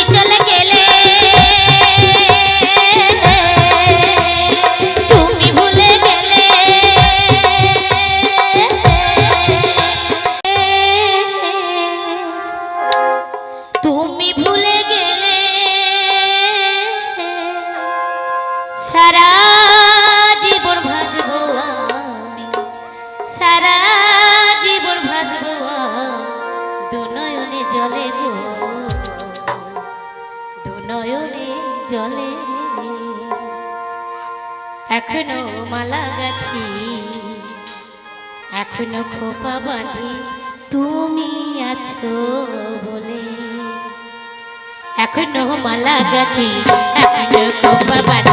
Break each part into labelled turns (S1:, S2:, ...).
S1: তুমি চলে এখনও মালা গাথি, এখনও খোপা বাঁধি, তুমি আছো বলে। এখনও মালা গাথি, এখনও খোপা বাঁধি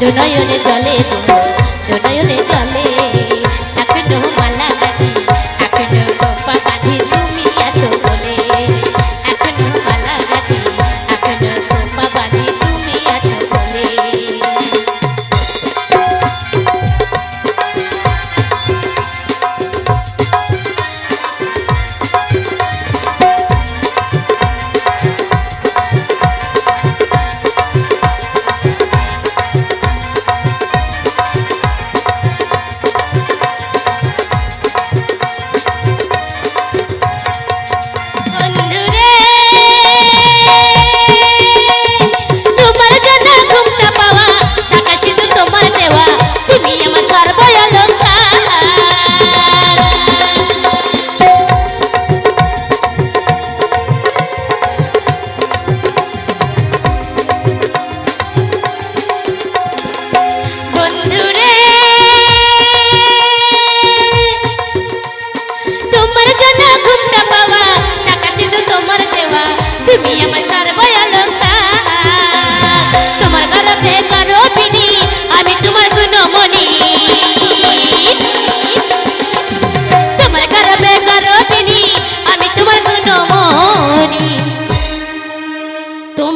S1: দুনয়নে চলে গো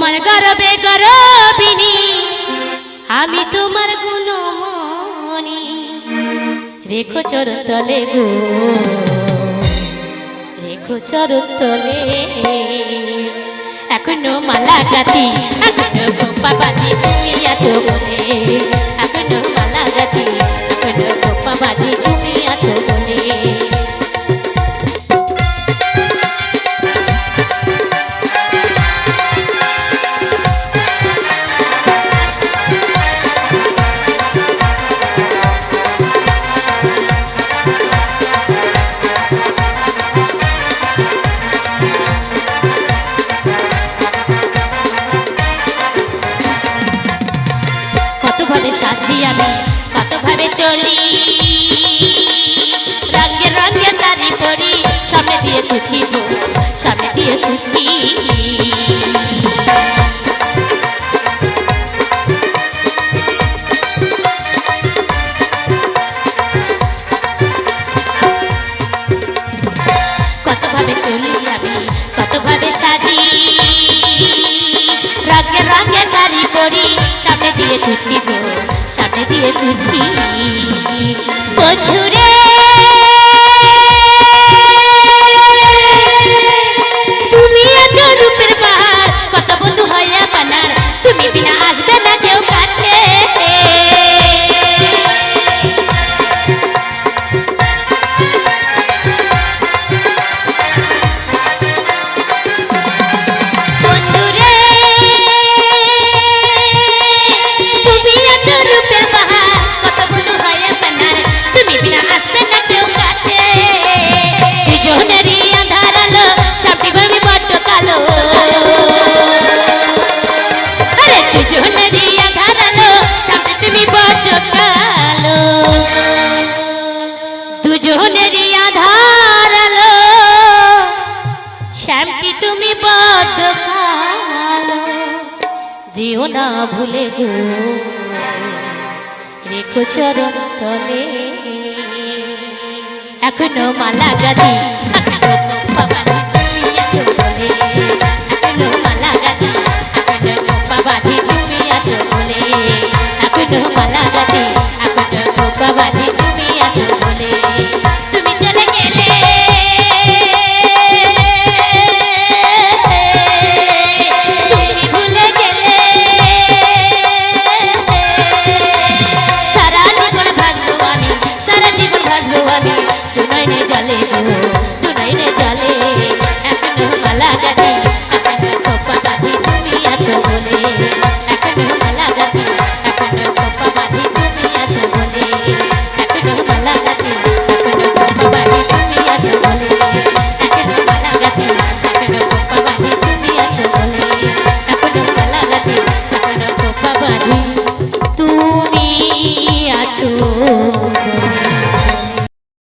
S1: তোমার গর্বে গর্বিনী, আমি তোমার গুণমণি। রেখো চর তলে গো, রেখো চর তলে এখনও মালা গাছি এখনও গোপা বাজি বলে এখনও মালা গাছি এখনও গোপা কতভাবে চলি। রঙে রঙে শাড়ি পরি সামনে দিয়ে কুচি সামনে দিয়ে কুচি কতভাবে চলি আমি, কতভাবে সাজি। রঙে রঙে শাড়ি পরি সামনে দিয়ে তুচি গো যেও না ভুলে গো। রেখো চরণ তলে। এখনও মালা গাছি Thank you.